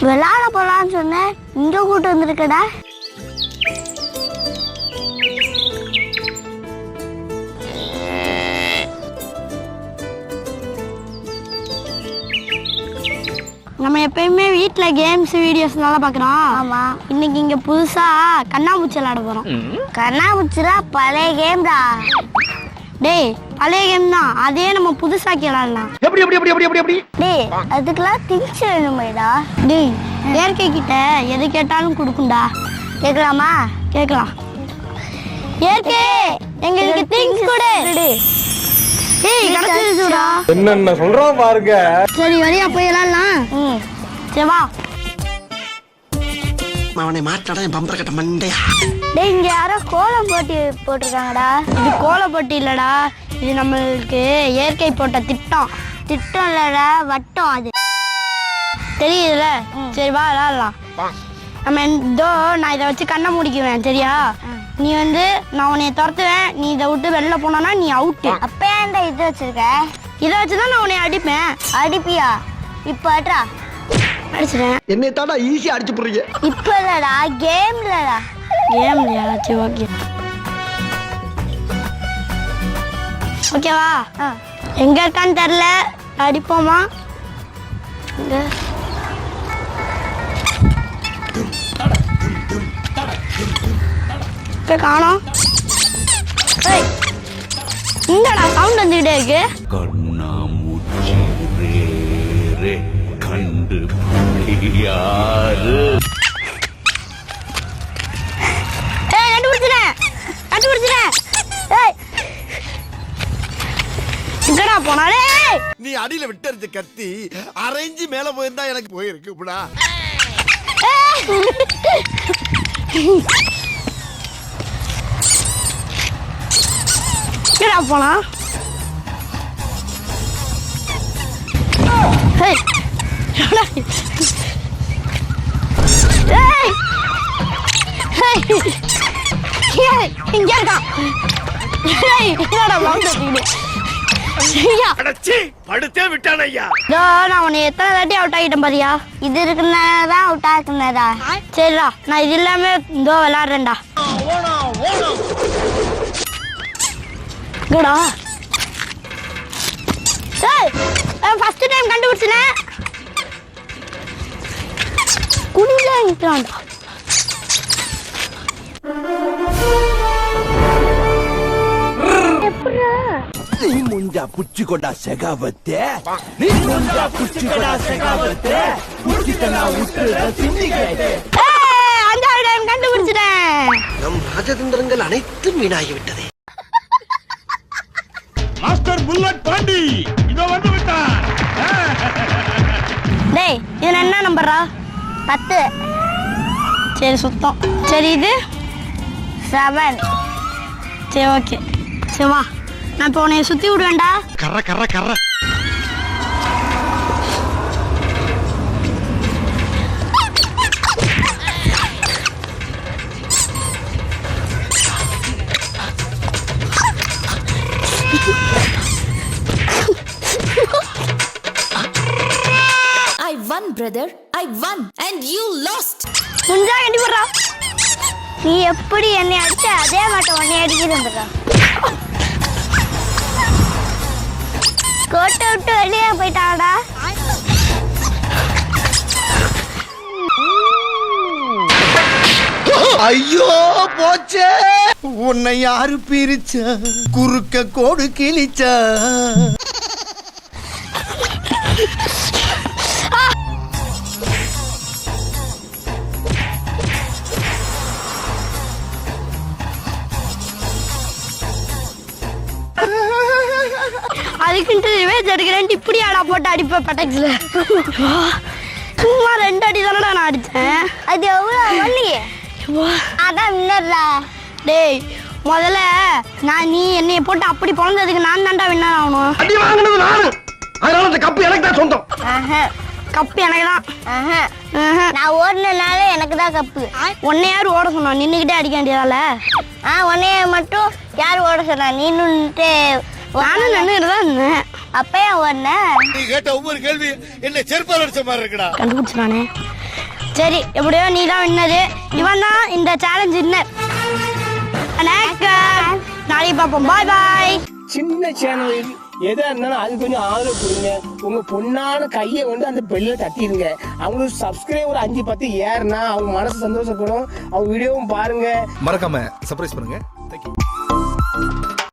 விளையாட போலான்னு சொன்னேன். இங்க கூட்டு வந்திருக்கடா. நம்ம எப்பயுமே வீட்டில் கேம்ஸ் வீடியோஸ் நல்லா பார்க்குறோம் ஆமா. இன்னைக்கு இங்கே புதுசாக கண்ணாமூச்சி விளையாட போகிறோம் கண்ணாமூச்சிரா பழைய கேம்டா டேய் பழைய கேம் தான். அதே நம்ம புதுசாக்கி விளையாடலாம் எப்படி எப்படி எப்படி எப்படி எப்படி எப்படி? டேய் அதுக்கெல்லாம் திங்ஸ் வேணுமேடா. டேய் இயற்கை கிட்ட எது கேட்டாலும் கொடுக்கும்டா. கேட்கலாமா? கேட்கலாம். இயற்கை எங்களுக்கு திங்ஸ் கொடு. என்னென்ன சொல்றான் பாருங்க. சரி வழியா போய் விளையாடலாம் ம். சரி வா. அவனை மாட்டாடா என் பம்பர கட்ட மண்டையா? டேய் இங்க யாரோ கோலம் போட்டி போட்டிருக்காங்கடா. இது கோலப்பட்டி இல்லடா. இது நம்மளுக்கு இயற்கை போட்ட திட்டம். திட்டம் இல்லடா வட்டம் அது. தெரியுதுல சரி வா விளாடலாம் நம்ம இதோ நான் இதை வச்சு கண்ணை முடிக்குவேன் சரியா? நீ வந்து நான் உன்னைய துரத்துவேன். நீ இதை விட்டு வெளில போனோன்னா நீ அவுட்டு அப்ப ஏன்டா இது வச்சிருக்க? இதை வச்சு தான் நான் உன்னை அடிப்பேன். அடிப்பியா? இப்ப அட்ரா அடிச்சிட்டேன். என்னை தாண்டா ஈஸியா அடிச்சு போடுறீங்க. இப்ப இல்லடா கேம்லடா இல்லையா சரி ஓகே ஓகேவா? எங்க இருக்கான்னு தெரில அடிப்போமா இங்க. இப்ப காணோம். ஏய், இங்கடா சவுண்ட் வந்துகிட்டே இருக்கு. கண்ணாமூச்சி ரே ரே கண்டு யாரு அடியில விட்டறிஞ்ச கத்தி அரைஞ்சு மேல போயிருந்தா எனக்கு போயிருக்கு இப்படா. எங்கடா போனா? இங்க இருக்கான் என்னடா ஐயா அடச்சி படுத்தே விட்டான ஐயா. இதோ நான் உன்னை எத்தனை தாட்டி அவுட் ஆகிட்டேன் பாரியா இது இருக்குனதான் அவுட்டா இருக்குனதா சரிடா நான் இது இல்லாம இதோ விளையாடுறேன்டா இங்கடா ஏய் ஃபர்ஸ்ட் டைம் கண்டுபிடிச்சனே. குடியில நிற்கிறான்டா நீ ಮುಂಜಾ ಪುಚ್ಚಿಕೊಂಡ ಸೆಗಾವತ್ತೆ ನೀ ಮುಂಜಾ ಪುಚ್ಚಿಕೊಂಡ ಸೆಗಾವತ್ತೆ ಪುಚ್ಚಿತನ ಹುಟ್ಟದ ಸಿಂಡಿಗೆ ஏய் அஞ்சாவது டைம் கண்டுபிடிச்சிட்டேன் நம் ராஜதந்திரங்கள் அனைத்தும் வீணாகி விட்டதே மாஸ்டர் புல்லட் பாண்டி இதோ வந்து விட்டார் டேய் இது என்ன நம்பரா பத்து சரி சுத்தம் சரி இது செவன் சரி ஓகே சரி வா நான் இப்போ உன்னை சுற்றி விடுவேன்டா கர்ற கர்ற கர்ற I won, brother. I won. And you lost. முஞ்சா நீ எப்படி என்னை அடிச்ச அதே மட்டும் உன்னை அடிக்கிறதுக்கா கோட்டை விட்டு வெளியே போயிட்டாடா ஐயோ போச்சே. உன்னை யாரு பிரிச்ச? குறுக்க கோடு கிழிச்ச. அதுக்குன்ட்டு ரிவேஜ் எடுக்கிறேன்ட்டு இப்படி ஆடா போட்டு அடிப்பேன் பட்டக்ஸ்ல சும்மா ரெண்டு அடி தானடா நான் அடித்தேன் அது எவ்வளவு வலி அதான் வின்னர்டா டேய் முதல்ல நான் நீ என்னைய போட்டு அப்படி பிறந்ததுக்கு நான் தான்டா வின்னர் ஆகணும். அடி வாங்கினது நானு. அதனால இந்த கப்பு எனக்கு தான் சொந்தம். ஆஹா, கப்பு எனக்கு தான். ஆஹா. ஆஹா. நான் ஓடினால எனக்கு தான் கப்பு. உன்னை யார் ஓட சொன்னா? நின்றுக்கிட்டே அடிக்க வேண்டியதால? ஆ உன்னைய மட்டும் யார் ஓட சொன்னா? நீ நின்னுட்டு நானும் நின்றுட்டு தான் இருந்தேன். அப்பயே ஒண்ணு. நீ கேட்ட ஒவ்வொரு கேள்வி என்ன செருப்பால் அடிச்ச மாதிரி இருக்குடா. கண்டுபிடிச்சிடானே சரி எப்படியோ நீ தான் வின்னது. இவன் தான் இந்த சேலஞ்ச் வின்னர் நாளைக்கு பார்ப்போம். பாய் பாய் சின்ன சேனல் எதா இருந்தாலும் அது கொஞ்சம் ஆதரவு கொடுங்க. உங்க பொண்ணான கையை கொண்டு அந்த பெல்ல தட்டிடுங்க அவங்களுக்கு சப்ஸ்கிரைபர் அஞ்சு பத்து ஏறுனா அவங்க மனசு சந்தோஷப்படும். அவங்க வீடியோவும் பாருங்க. மறக்காம சர்ப்ரைஸ் பண்ணுங்க. தேங்க்யூ